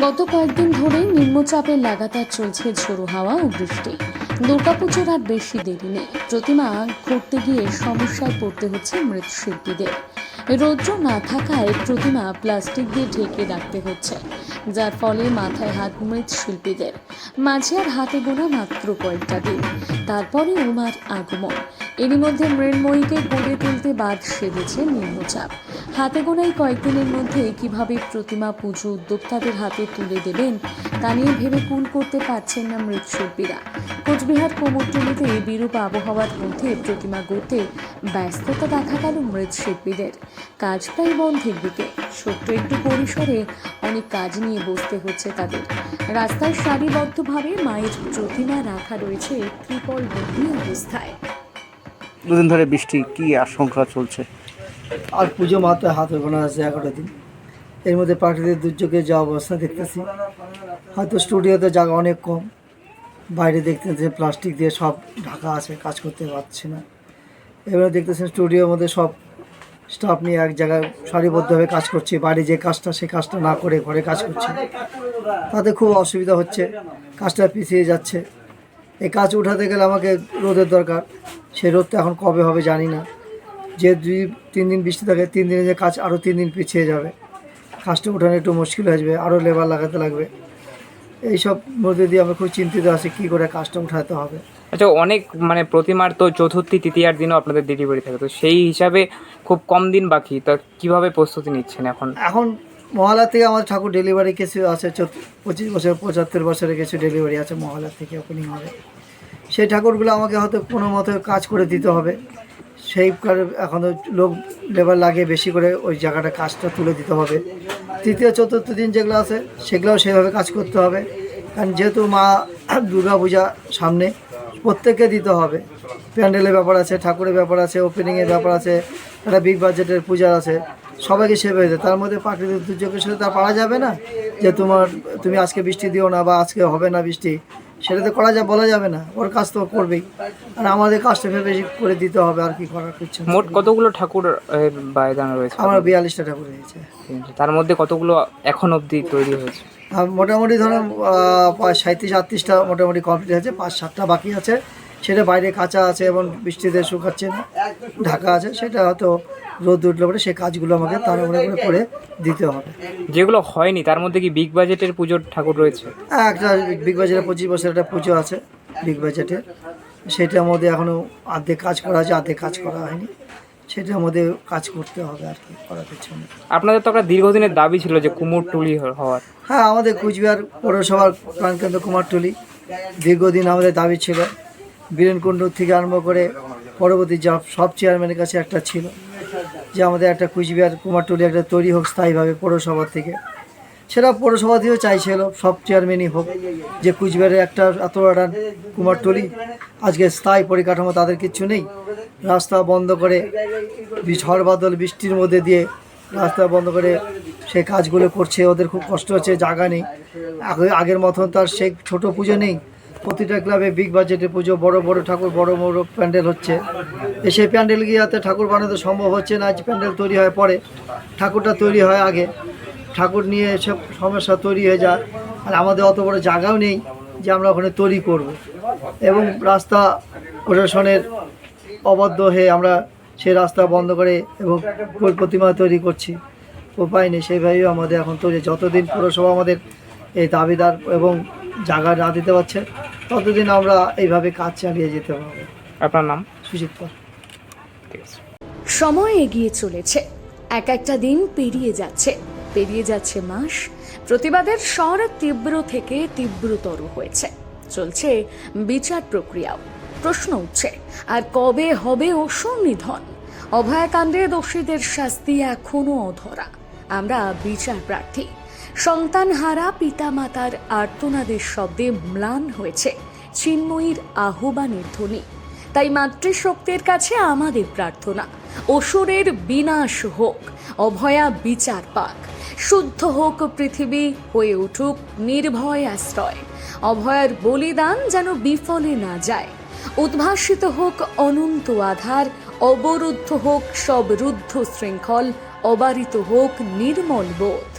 গত কয়েকদিন ধরে নিম্নচাপের লাগাতার চলছে ঝোড়ো হাওয়া ও বৃষ্টি। দুর্গাপুজোর আর বেশি দেরি নেই। প্রতিমা করতে গিয়ে সমস্যায় পড়তে হচ্ছে মৃৎশিল্পীদের। রৌদ্র না থাকায় প্রতিমা প্লাস্টিক দিয়ে ঢেকে রাখতে হচ্ছে, যার ফলে মাথায় হাত মৃৎশিল্পীদের। মাঝে আর হাতে গোনা মাত্র কয়েকটা দিন। তারপরে উমার আগমন। এরই মধ্যে মৃন্ময়ীকে গড়ে তুলতে বাদ সেধেছে নিম্নচাপ। হাতে গোনা এই কয়েকদিনের মধ্যে কীভাবে প্রতিমা পুজো উদ্যোক্তাদের হাতে তুলে দেবেন, তা নিয়ে ভেবে কুল করতে পারছেন না মৃৎশিল্পীরা। কোচবিহার কোমরটুলিতে বিরূপ আবহাওয়ার মধ্যে প্রতিমা গড়তে ব্যস্ততা দেখা গেল মৃৎশিল্পীদের। কাজ প্রায় বন্ধের দিকে। ছোট্ট একটু পরিসরে অনেক কাজ নিয়ে বসতে হচ্ছে তাদের। রাস্তায় সারিবদ্ধভাবে মায়ের প্রতিমা রাখা রয়েছে ত্রিপল বন্দি অবস্থায়। দুদিন ধরে বৃষ্টি, কি আশঙ্কা চলছে? আর পুজো মাত্র হাতে গোনা আছে এগারো দিন। এর মধ্যে প্রাকৃতিক দুর্যোগের যা অবস্থা দেখতেছি, হয়তো স্টুডিওতে জায়গা অনেক কম, বাইরে দেখতেছে প্লাস্টিক দিয়ে সব ঢাকা আছে, কাজ করতে পারছে না। এবারে দেখতেছেন স্টুডিওর মধ্যে সব স্টাফ নিয়ে এক জায়গায় সারিবদ্ধভাবে কাজ করছে বাইরে যে কাজটা সে কাজটা না করে ঘরে কাজ করছে। তাতে খুব অসুবিধা হচ্ছে, কাজটা পিছিয়ে যাচ্ছে। এই কাজ উঠাতে গেলে আমাকে রোদের দরকার। সেই রোদটা এখন কবে হবে জানি না। যে দুই তিন দিন বৃষ্টি থাকে তিন দিনে যে কাজ আরও তিন দিন পিছিয়ে যাবে। কাজটা উঠানো একটু মুশকিল হয়ে যাবে আরও লেবার লাগাতে লাগবে। এইসব মধ্যে দিয়ে আমি খুব চিন্তিত আছি কী করে কাজটা উঠাতে হবে। আচ্ছা অনেক মানে প্রতিমার তো চতুর্থী তৃতীয়ার দিনও আপনাদের ডেলিভারি থাকে। তো সেই হিসাবে খুব কম দিন বাকি তা কীভাবে প্রস্তুতি নিচ্ছেন এখন? এখন মহালয়া থেকে আমার ঠাকুর ডেলিভারি কিছু আছে পঁচিশ বছর, পঁচাত্তর বছরের কিছু ডেলিভারি আছে মহালয়া থেকে ওপেনিং হবে। সেই ঠাকুরগুলো আমাকে হয়তো কোনো মতো কাজ করে দিতে হবে। সেই কারণে এখন লোক লেবার লাগিয়ে বেশি করে ওই জায়গাটা কাজটা তুলে দিতে হবে। তৃতীয়, চতুর্থ দিন যেগুলো আছে, সেগুলোও সেভাবে কাজ করতে হবে। কারণ যেহেতু মা দুর্গা পূজা সামনে, প্রত্যেককে দিতে হবে। প্যান্ডেলের ব্যাপার আছে, ঠাকুরের ব্যাপার আছে ওপেনিংয়ের ব্যাপার আছে, একটা বিগ বাজেটের পূজা আছে। সবাইকে সেভাবে দিতে তার মধ্যে প্রাকৃতিক দুর্যোগের সাথে তা পারা যাবে না যে তোমার তুমি আজকে বৃষ্টি দিও না বা আজকে হবে না বৃষ্টি। সেটা তো করা যা বলা যাবে না। ওর কাজ তো করবেই। আর আমাদের কাজটা ভেবে করে দিতে হবে আর কি করার কিছু মোট কতগুলো ঠাকুর বায়দান রয়েছে? আমার বিয়াল্লিশটা ঠাকুর হয়েছে তার মধ্যে কতগুলো এখন অবধি তৈরি হয়েছে? মোটামুটি ধরো সাঁত্রিশ আটত্রিশটা মোটামুটি কমপ্লিট আছে পাঁচ সাতটা বাকি আছে। সেটা বাইরে কাঁচা আছে এবং বৃষ্টিতে শুকাচ্ছে না ঢাকা আছে সেটা হয়তো রোদ উঠলে পরে সেই কাজগুলো আমাকে তাড়াহুড়ো করে করে দিতে হবে। যেগুলো হয়নি তার মধ্যে কি বিগ বাজেটের পুজোর ঠাকুর রয়েছে? হ্যাঁ, একটা বিগ বাজারে পঁচিশ বছর একটা পুজো আছে বিগ বাজেটের সেটার মধ্যে এখনও অর্ধেক কাজ করা আছে অর্ধেক কাজ করা হয়নি। সেটার মধ্যে কাজ করতে হবে আর কি করার কিছু নেই। আপনাদের তো একটা দীর্ঘদিনের দাবি ছিল যে কুমোরটুলি হওয়ার। হ্যাঁ আমাদের কুচবিহার পৌরসভার প্রাণকেন্দ্র কুমারটুলি দীর্ঘদিন আমাদের দাবি ছিল। বীরেনকুণ্ড থেকে আরম্ভ করে পরবর্তী জব সব চেয়ারম্যানের কাছে একটা ছিল, যে আমাদের একটা কুচবিহার কুমারটুলি একটা তৈরি হোক স্থায়ীভাবে পৌরসভা থেকে। সেটা পৌরসভা থেকেও চাইছিল, সব চেয়ারম্যানই হোক, যে কুচবিহারের একটা এত একটা কুমারটুলি, আজকে স্থায়ী পরিকাঠামো তাদের কিচ্ছু নেই। রাস্তা বন্ধ করে ঝড় বাদল বৃষ্টির মধ্যে দিয়ে রাস্তা বন্ধ করে সেই কাজগুলো করছে, ওদের খুব কষ্ট হচ্ছে, জায়গা নেই। আগের মতন তার সেই ছোট পুজো নেই। প্রতিটা ক্লাবে বিগ বাজেটে পুজো, বড় বড় ঠাকুর, বড় বড় প্যান্ডেল হচ্ছে। সেই প্যান্ডেল গিয়ে ঠাকুর বানাতে সম্ভব হচ্ছে না, আজ প্যান্ডেল তৈরি হয় পরে। ঠাকুরটা তৈরি হয় আগে। ঠাকুর নিয়ে এসব সমস্যা তৈরি হয়ে যায়। আর আমাদের অত বড় জায়গাও নেই যে আমরা ওখানে তৈরি করব। এবং রাস্তা প্রশাসনের অবাধ্য হয়ে আমরা সেই রাস্তা বন্ধ করে এবং প্রতিমা তৈরি করছি। উপায় নেই, সেইভাবেই আমাদের এখন তৈরি। যতদিন পুরসভা আমাদের এই দাবিদার এবং জায়গা না দিতে পারছে ততদিন আমরা এইভাবে কাজ চালিয়ে যেতে হবে আপনার নাম? ঠিক আছে। সময় এগিয়ে চলেছে। এক একটা দিন পেরিয়ে যাচ্ছে। পেরিয়ে যাচ্ছে মাস। প্রতিবাদের স্বর তীব্র থেকে তীব্রতর হয়েছে। চলছে বিচার প্রক্রিয়াও। প্রশ্ন উঠছে আর কবে হবে অসুর নিধন অভয়াকাণ্ডে দোষীদের শাস্তি এখনও অধরা। আমরা বিচার প্রার্থী। সন্তানহারা পিতামাতার আর্তনাদের শব্দে ম্লান হয়েছে। চিন্ময়ীর আহ্বানের ধ্বনি। তাই মাতৃশক্তির কাছে আমাদের প্রার্থনা। অসুরের বিনাশ হোক, অভয়া বিচার পাক। শুদ্ধ হোক পৃথিবী, হয়ে উঠুক নির্ভয় আশ্রয়। অভয়ার বলিদান যেন বিফলে না যায়। উদ্ভাসিত হোক অনন্ত আধার, অবরুদ্ধ হোক সব রুদ্ধ শৃঙ্খল, অবারিত হোক নির্মল বোধ।